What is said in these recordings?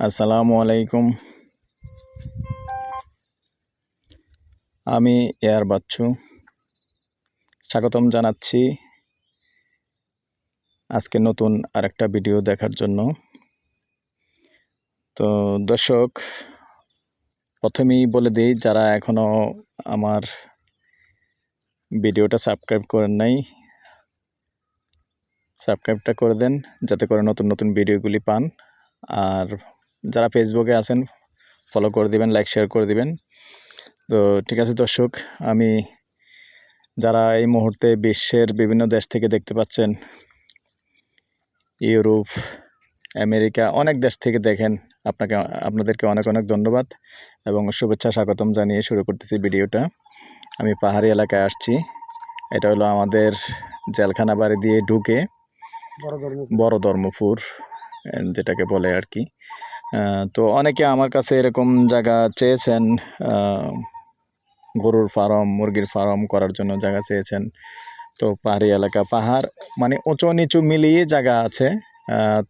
আসসালামু আলাইকুম। আমি এয়ার বাচ্চু। স্বাগতম জানাচ্ছি আজকে নতুন আরেকটা ভিডিও দেখার জন্য। তো দর্শক, প্রথমেই বলে দিই, যারা এখনও আমার ভিডিওটা সাবস্ক্রাইব করেন নাই, সাবস্ক্রাইবটা করে দেন, যাতে করে নতুন নতুন ভিডিওগুলি পান। আর যারা ফেসবুকে আছেন ফলো করে দিবেন লাইক শেয়ার করে দিবেন। তো ঠিক আছে দর্শক আমি যারা এই মুহূর্তে বিশ্বের বিভিন্ন দেশ থেকে দেখতে পাচ্ছেন ইউরোপ আমেরিকা অনেক দেশ থেকে দেখেন আপনাকে আপনাদেরকে অনেক অনেক ধন্যবাদ এবং শুভেচ্ছা স্বাগতম জানিয়ে শুরু করতেছি ভিডিওটা। আমি পাহাড়ি এলাকায় আসছি এটা হলো আমাদের জেলখানা বাড়ি দিয়ে ঢুকে বড় ধর্ম বড় ধর্মপুর যেটাকে বলে আর কি। তো অনেকে আমার কাছে এরকম জায়গা চেয়েছেন গরুর ফার্ম, মুরগির ফার্ম করার জন্য জায়গা চেয়েছেন। তো পাহাড়ি এলাকা, পাহাড় মানে উঁচু নিচু মিলিয়ে জায়গা আছে।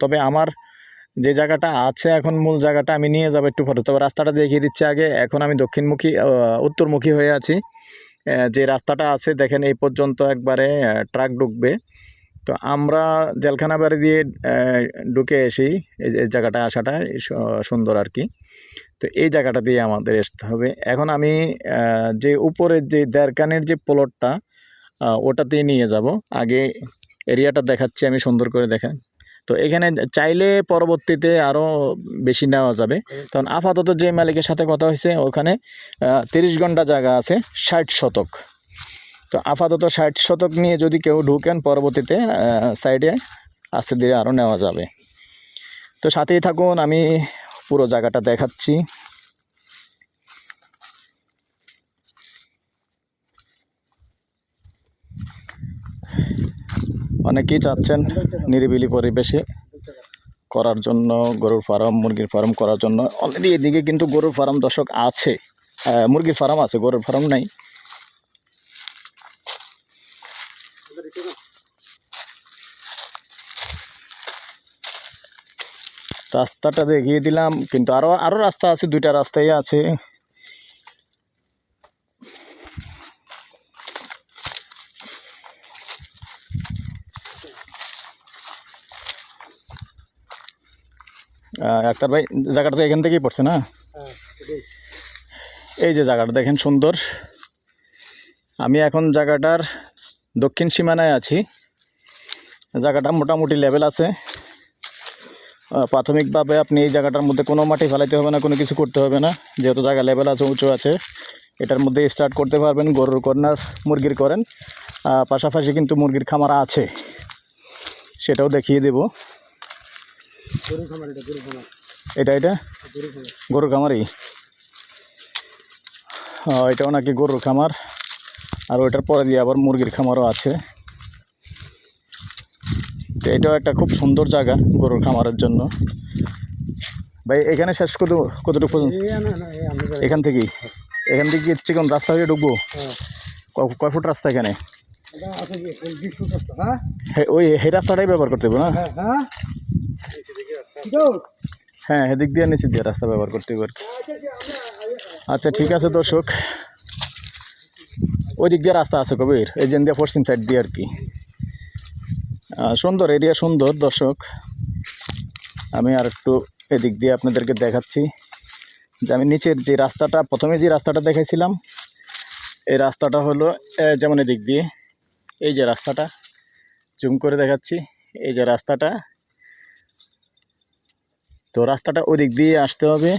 তবে আমার যে জায়গাটা আছে এখন মূল জায়গাটা আমি নিয়ে যাব একটু ফটো তবে রাস্তাটা দেখিয়ে দিচ্ছি আগে। এখন আমি দক্ষিণমুখী উত্তরমুখী হয়ে আছি। যে রাস্তাটা আছে, দেখেন এই পর্যন্ত একবারে ট্রাক ঢুকবে। তো আমরা জেলখানা বাড়ি দিয়ে ঢুকে এসি এই জায়গাটা আসাটা সুন্দর আর কি। তো এই জায়গাটা দিয়ে আমাদের আসতে হবে। এখন আমি যে উপরের যে দেড়কানের যে প্লটটা ওটাতেই নিয়ে যাব। আগে এরিয়াটা দেখাচ্ছি, আমি সুন্দর করে দেখেন। তো এখানে চাইলে পরবর্তীতে আরও বেশি নেওয়া যাবে। কারণ আপাতত যে মালিকের সাথে কথা হয়েছে, ওখানে তিরিশ ঘণ্টা জায়গা আছে, ষাট শতক। তো আপাতত ষাট শতক নিয়ে যদি কেউ ঢুকেন পরবর্তীতে সাইডে আস্তে ধীরে আরও নেওয়া যাবে। তো সাথেই থাকুন, আমি পুরো জায়গাটা দেখাচ্ছি। অনেকেই চাচ্ছেন নিরিবিলি পরিবেশে করার জন্য, গরুর ফার্ম, মুরগির ফার্ম করার জন্য। অলরেডি এদিকে কিন্তু গরুর ফার্ম দর্শক আছে। মুরগির ফার্ম আছে, গরুর ফার্ম নাই। রাস্তাটা দেখিয়ে দিলাম, কিন্তু আরও আরও রাস্তা আছে, দুইটা রাস্তাই আছে। ডাক্তার ভাই, জায়গাটা তো এখান থেকেই পড়ছে না? এই যে জায়গাটা দেখেন সুন্দর। আমি এখন জায়গাটার দক্ষিণ সীমানায় আছি। জায়গাটা মোটামুটি লেভেল আছে। প্রাথমিকভাবে আপনি এই জায়গাটার মধ্যে কোনো মাটি ফেলাইতে হবে না কোনো কিছু করতে হবে না। যেহেতু জায়গা লেভেল আছে উঁচু আছে এটার মধ্যে স্টার্ট করতে পারবেন গরুর কর্নার মুরগির করেন। পাশাপাশি কিন্তু মুরগির খামার আছে। সেটাও দেখিয়ে দেব। এটা এটা গরুর খামারই। এটাও নাকি গরুর খামার। আর ওইটার পরে দিয়ে আবার মুরগির খামারও আছে। তো এটাও একটা খুব সুন্দর জায়গা গরুর খামারের জন্য। ভাই এখানে শেষ কত কতটুকু পর্যন্ত। এখান থেকেই। এখান থেকে চিকন রাস্তা হয়ে ঢুকবো? হ্যাঁ। ক- কয় ফুট রাস্তা এখানে? হ্যাঁ? হে- ওই সেই রাস্তাটাই ব্যবহার করতে হবে না? হ্যাঁ তো হ্যাঁ দিয়ে নিচে দিয়ে রাস্তা ব্যবহার করতে হবে আর কি। আচ্ছা ঠিক আছে দর্শক। ওই দিক দিয়ে রাস্তা আছে কবির, এই যে দিয়ে পশ্চিম সাইড দিয়ে আর কি সুন্দর এরিয়া সুন্দর দর্শক। আমি আর একটু এদিক দিয়ে আপনাদেরকে দেখাচ্ছি যে আমি নিচের যে রাস্তাটা, প্রথমে যে রাস্তাটা দেখাইছিলাম, এই রাস্তাটা হলো যেমন এদিক দিয়ে, এই যে রাস্তাটা, জুম করে দেখাচ্ছি, এই যে রাস্তাটা। তো রাস্তাটা ওই দিক দিয়ে আসতে হবে।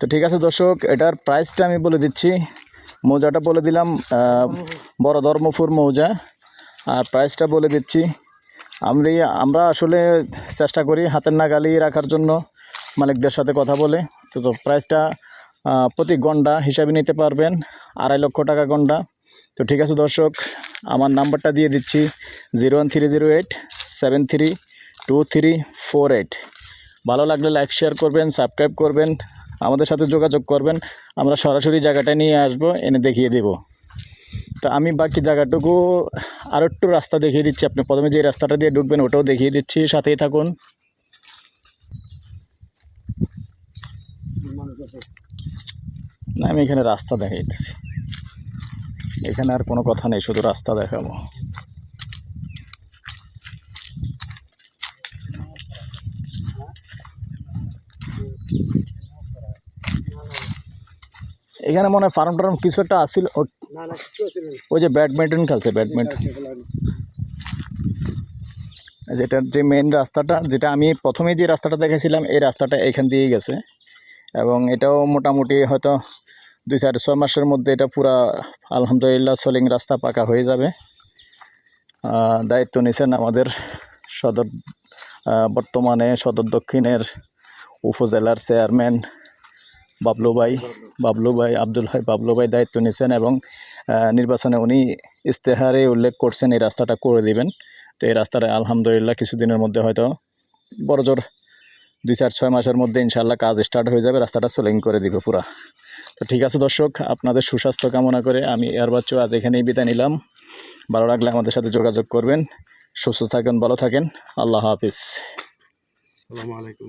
তো ঠিক আছে দর্শক, এটার প্রাইসটা আমি বলে দিচ্ছি। মৌজাটা বলে দিলাম বড় ধর্মপুর মৌজা। আর প্রাইসটা বলে দিচ্ছি, আমি, আমরা আসলে চেষ্টা করি হাতের নাগালি রাখার জন্য মালিকদের সাথে কথা বলে। তো তো প্রাইসটা প্রতি গন্ডা হিসাবে নিতে পারবেন, আড়াই লক্ষ টাকা গন্ডা। তো ঠিক আছে দর্শক, আমার নাম্বারটা দিয়ে দিচ্ছি, zero one three zero eight, seven three two three four eight. ভালো লাগলে লাইক শেয়ার করবেন সাবস্ক্রাইব করবেন। আমাদের সাথে যোগাযোগ করবেন। আমরা সরাসরি জায়গাটা নিয়ে আসব, এনে দেখিয়ে দেব। তো আমি বাকি জায়গাটুকু আরও একটু রাস্তা দেখিয়ে দিচ্ছি। আপনি প্রথমে যে রাস্তাটা দিয়ে ঢুকবেন, ওটাও দেখিয়ে দিচ্ছি। সাথেই থাকুন। না, আমি এখানে রাস্তা দেখাই দিচ্ছি এখানে আর কোনো কথা নেই, শুধু রাস্তা দেখাবো। এখানে মনে হয় ফার্ম টার্ম কিছু একটা আসছিল না ওই যে ব্যাডমিন্টন খেলছে ব্যাডমিন্টন। যেটা যে মেন রাস্তাটা যেটা আমি প্রথমে যে রাস্তাটা দেখেছিলাম এই রাস্তাটা এখান দিয়েই গেছে। এবং এটাও মোটামুটি হয়তো দুই চার ছয় মাসের মধ্যে এটা পুরা আলহামদুলিল্লাহ সোলিং রাস্তা পাকা হয়ে যাবে। দায়িত্ব নিয়েছেন আমাদের সদর বর্তমানে সদর দক্ষিণের উপজেলার চেয়ারম্যান বাবলু ভাই বাবলু। ভাই আব্দুল ভাই বাবলু ভাই দায়িত্ব নিয়েছেন এবং নির্বাচনে উনি ইস্তেহারে উল্লেখ করছেন এই রাস্তাটা করে দিবেন। তো এই রাস্তাটা আলহামদুলিল্লাহ কিছুদিনের মধ্যে হয়তো বড় জোর দুই চার ছয় মাসের মধ্যে ইনশাল্লাহ কাজ স্টার্ট হয়ে যাবে রাস্তাটা সোলিং করে দিবে পুরা। তো ঠিক আছে দর্শক আপনাদের সুস্বাস্থ্য কামনা করে আমি এয়ার বাচ্চু আজ এখানেই বিদায় নিলাম। ভালো লাগলে আমাদের সাথে যোগাযোগ করবেন। সুস্থ থাকেন ভালো থাকেন। আল্লাহ হাফিজ। আসসালামু আলাইকুম